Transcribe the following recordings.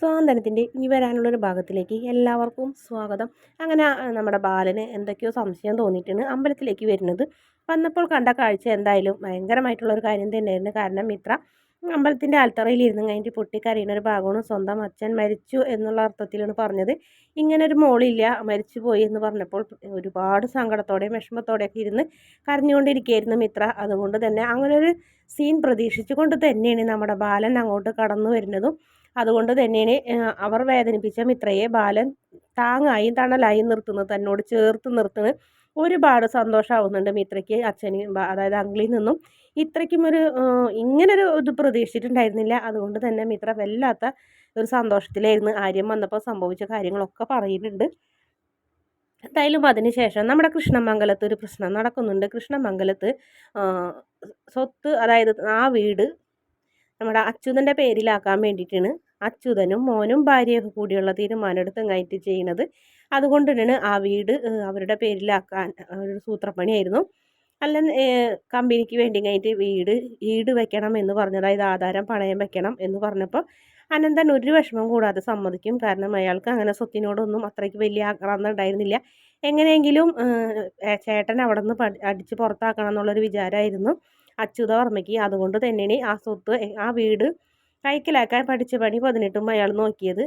സ്വാതന്ത്ര്യത്തിന്റെ ഇനി വരാനുള്ളൊരു ഭാഗത്തിലേക്ക് എല്ലാവർക്കും സ്വാഗതം. അങ്ങനെ നമ്മുടെ ബാലന് എന്തൊക്കെയോ സംശയം തോന്നിയിട്ടാണ് അമ്പലത്തിലേക്ക് വരുന്നത്. വന്നപ്പോൾ കണ്ട കാഴ്ച എന്തായാലും ഭയങ്കരമായിട്ടുള്ളൊരു കാര്യം തന്നെയായിരുന്നു. കാരണം മിത്ര അമ്പലത്തിന്റെ ആൽത്തറയിൽ ഇരുന്ന് കഴിഞ്ഞിട്ട് പൊട്ടിക്കരയുന്ന ഒരു ഭാഗമാണ് സ്വന്തം അച്ഛൻ മരിച്ചു എന്നുള്ള അർത്ഥത്തിലാണ് പറഞ്ഞത്. ഇങ്ങനെ ഒരു മോളില്ല മരിച്ചു പോയി എന്ന് പറഞ്ഞപ്പോൾ ഒരുപാട് സങ്കടത്തോടെയും വിഷമത്തോടെയൊക്കെ ഇരുന്ന് കരഞ്ഞുകൊണ്ടിരിക്കുകയായിരുന്നു മിത്ര. അതുകൊണ്ട് തന്നെ അങ്ങനെ ഒരു സീൻ പ്രതീക്ഷിച്ചുകൊണ്ട് തന്നെയാണ് നമ്മുടെ ബാലൻ അങ്ങോട്ട് കടന്നു വരുന്നതും. അതുകൊണ്ട് തന്നെയാണ് അവർ വേദനിപ്പിച്ച മിത്രയെ ബാലൻ താങ്ങായും തണലായും നിർത്തുന്നത് തന്നോട് ചേർത്ത് നിർത്തുന്നത്. ഒരുപാട് സന്തോഷമാവുന്നുണ്ട് മിത്രയ്ക്ക് അച്ഛന് അതായത് അങ്കിളിൽ നിന്നും. ഇത്രയ്ക്കും ഒരു ഇങ്ങനൊരു ഇത് പ്രതീക്ഷിച്ചിട്ടുണ്ടായിരുന്നില്ല. അതുകൊണ്ട് തന്നെ മിത്ര വല്ലാത്ത ഒരു സന്തോഷത്തിലായിരുന്നു. ആര്യം വന്നപ്പോൾ സംഭവിച്ച കാര്യങ്ങളൊക്കെ പറയുന്നുണ്ട്. എന്തായാലും അതിനുശേഷം നമ്മുടെ കൃഷ്ണമംഗലത്ത് ഒരു പ്രശ്നം നടക്കുന്നുണ്ട്. കൃഷ്ണമംഗലത്ത് സ്വത്ത് അതായത് ആ വീട് നമ്മുടെ അച്യുതന്റെ പേരിലാക്കാൻ വേണ്ടിയിട്ടാണ് അച്യുതനും മോനും ഭാര്യയൊക്കെ കൂടിയുള്ള തീരുമാനം എടുത്ത് കഴിഞ്ഞിട്ട് ചെയ്യുന്നത്. അതുകൊണ്ട് തന്നെയാണ് ആ വീട് അവരുടെ പേരിലാക്കാൻ ഒരു സൂത്രപ്പണിയായിരുന്നു. അല്ല കമ്പനിക്ക് വേണ്ടി കഴിഞ്ഞിട്ട് വീട് ഈട് വെക്കണം എന്ന് പറഞ്ഞു അതായത് ആധാരം പണയം വെക്കണം എന്ന് പറഞ്ഞപ്പോൾ അനന്തൻ ഒരു വിഷമം കൂടാതെ സമ്മതിക്കും. കാരണം അയാൾക്ക് അങ്ങനെ സ്വത്തിനോടൊന്നും അത്രയ്ക്ക് വലിയ ആക്രാന്തം ഉണ്ടായിരുന്നില്ല. എങ്ങനെയെങ്കിലും ചേട്ടൻ അവിടെ നിന്ന് അടിച്ച് പുറത്താക്കണം എന്നുള്ളൊരു വിചാരമായിരുന്നു അച്യുത വർമ്മയ്ക്ക്. അതുകൊണ്ട് തന്നെയാണ് ആ സ്വത്ത് ആ വീട് കൈക്കലാക്കാൻ പഠിച്ച പണി പതിനെട്ടും അയാൾ നോക്കിയത്.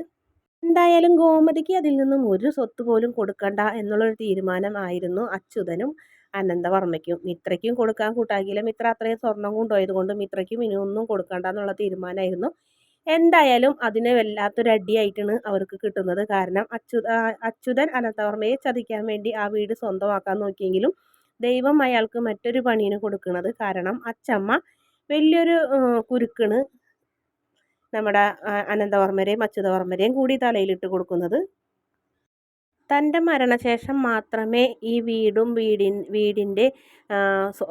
എന്തായാലും ഗോമതിക്ക് അതിൽ നിന്നും ഒരു സ്വത്ത് പോലും കൊടുക്കണ്ട എന്നുള്ളൊരു തീരുമാനം ആയിരുന്നു അച്യുതനും അനന്തവർമ്മയ്ക്കും മിത്രയ്ക്കും കൊടുക്കാൻ കൂട്ടാക്കിയില്ല. മിത്ര അത്രയും സ്വർണം കൊണ്ടുപോയത് കൊണ്ട് മിത്രയ്ക്കും ഇനി ഒന്നും കൊടുക്കണ്ട എന്നുള്ള തീരുമാനമായിരുന്നു എന്തായാലും അതിനെ വല്ലാത്തൊരു അടിയായിട്ടാണ് അവർക്ക് കിട്ടുന്നത്. കാരണം അച്യു അച്യുതൻ അനന്തവർമ്മയെ ചതിക്കാൻ വേണ്ടി ആ വീട് സ്വന്തമാക്കാൻ നോക്കിയെങ്കിലും ദൈവം അയാൾക്ക് മറ്റൊരു പണീന് കൊടുക്കുന്നത്. കാരണം അച്ചമ്മ വലിയൊരു കുരുക്കണ് നമ്മുടെ അനന്തവർമ്മരെയും അച്യുതവർമ്മരെയും കൂടി തലയിലിട്ട് കൊടുക്കുന്നത്. തന്റെ മരണശേഷം മാത്രമേ ഈ വീടും വീടി വീടിന്റെ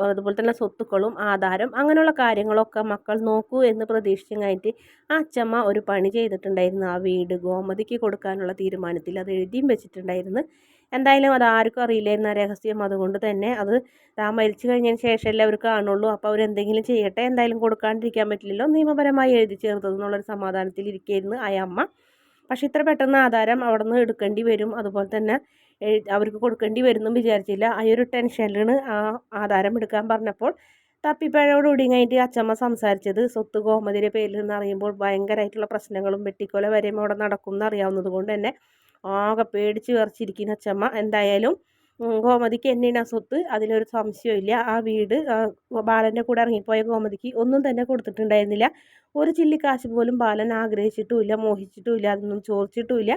അതുപോലെ തന്നെ സ്വത്തുക്കളും ആധാരം അങ്ങനെയുള്ള കാര്യങ്ങളൊക്കെ മക്കൾ നോക്കൂ എന്ന് പ്രതീക്ഷിച്ചു കഴിഞ്ഞിട്ട് ആ അച്ചമ്മ ഒരു പണി ചെയ്തിട്ടുണ്ടായിരുന്നു. ആ വീട് ഗോമതിക്ക് കൊടുക്കാനുള്ള തീരുമാനത്തിൽ അത് എഴുതിയും വെച്ചിട്ടുണ്ടായിരുന്നു. എന്തായാലും അത് ആർക്കും അറിയില്ലായിരുന്ന. രഹസ്യം അതുകൊണ്ട് തന്നെ അത് താൻ മരിച്ചു കഴിഞ്ഞതിന് ശേഷമല്ലേ അവർ കാണുള്ളൂ. അപ്പോൾ അവരെന്തെങ്കിലും ചെയ്യട്ടെ. എന്തായാലും കൊടുക്കാണ്ടിരിക്കാൻ പറ്റില്ലല്ലോ. നിയമപരമായി എഴുതി ചേർത്തതെന്നുള്ളൊരു സമാധാനത്തിൽ ഇരിക്കുകയായിരുന്നു ആ അമ്മ. പക്ഷേ ഇത്ര പെട്ടെന്ന് ആധാരം അവിടെ നിന്ന് എടുക്കേണ്ടി വരും. അതുപോലെ തന്നെ അവർക്ക് കൊടുക്കേണ്ടി വരുമെന്നും വിചാരിച്ചില്ല. ആ ഒരു ടെൻഷനിലാണ് ആ ആധാരം എടുക്കാൻ പറഞ്ഞപ്പോൾ തപ്പിപ്പഴയോടുകൂടി കഴിഞ്ഞിട്ട് അച്ചമ്മ സംസാരിച്ചത്. സ്വത്ത് ഗോമതിയുടെ പേരിൽ നിന്ന് അറിയുമ്പോൾ ഭയങ്കരമായിട്ടുള്ള പ്രശ്നങ്ങളും വെട്ടിക്കൊല വരെയും അവിടെ നടക്കും എന്നറിയാവുന്നത് കൊണ്ട് തന്നെ ആകെ പേടിച്ച് വിറച്ചിരിക്കുന്ന അച്ചമ്മ എന്തായാലും ഗോമതിക്ക് തന്നെയാണ് ആ സ്വത്ത്. അതിലൊരു സംശയമില്ല ആ വീട് ബാലന്റെ കൂടെ ഇറങ്ങിപ്പോയ ഗോമതിക്ക് ഒന്നും തന്നെ കൊടുത്തിട്ടുണ്ടായിരുന്നില്ല. ഒരു ചില്ലിക്കാശ് പോലും ബാലൻ ആഗ്രഹിച്ചിട്ടുമില്ല മോഹിച്ചിട്ടുമില്ല അതൊന്നും ചോദിച്ചിട്ടുമില്ല.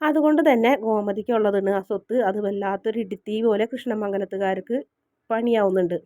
അതുകൊണ്ട് തന്നെ ഗോമതിക്കുള്ളതാണ് ആ സ്വത്ത്. അത് വല്ലാത്തൊരു ഇടുത്തി പോലെ കൃഷ്ണമംഗലത്തുകാർക്ക് പണിയാവുന്നുണ്ട്.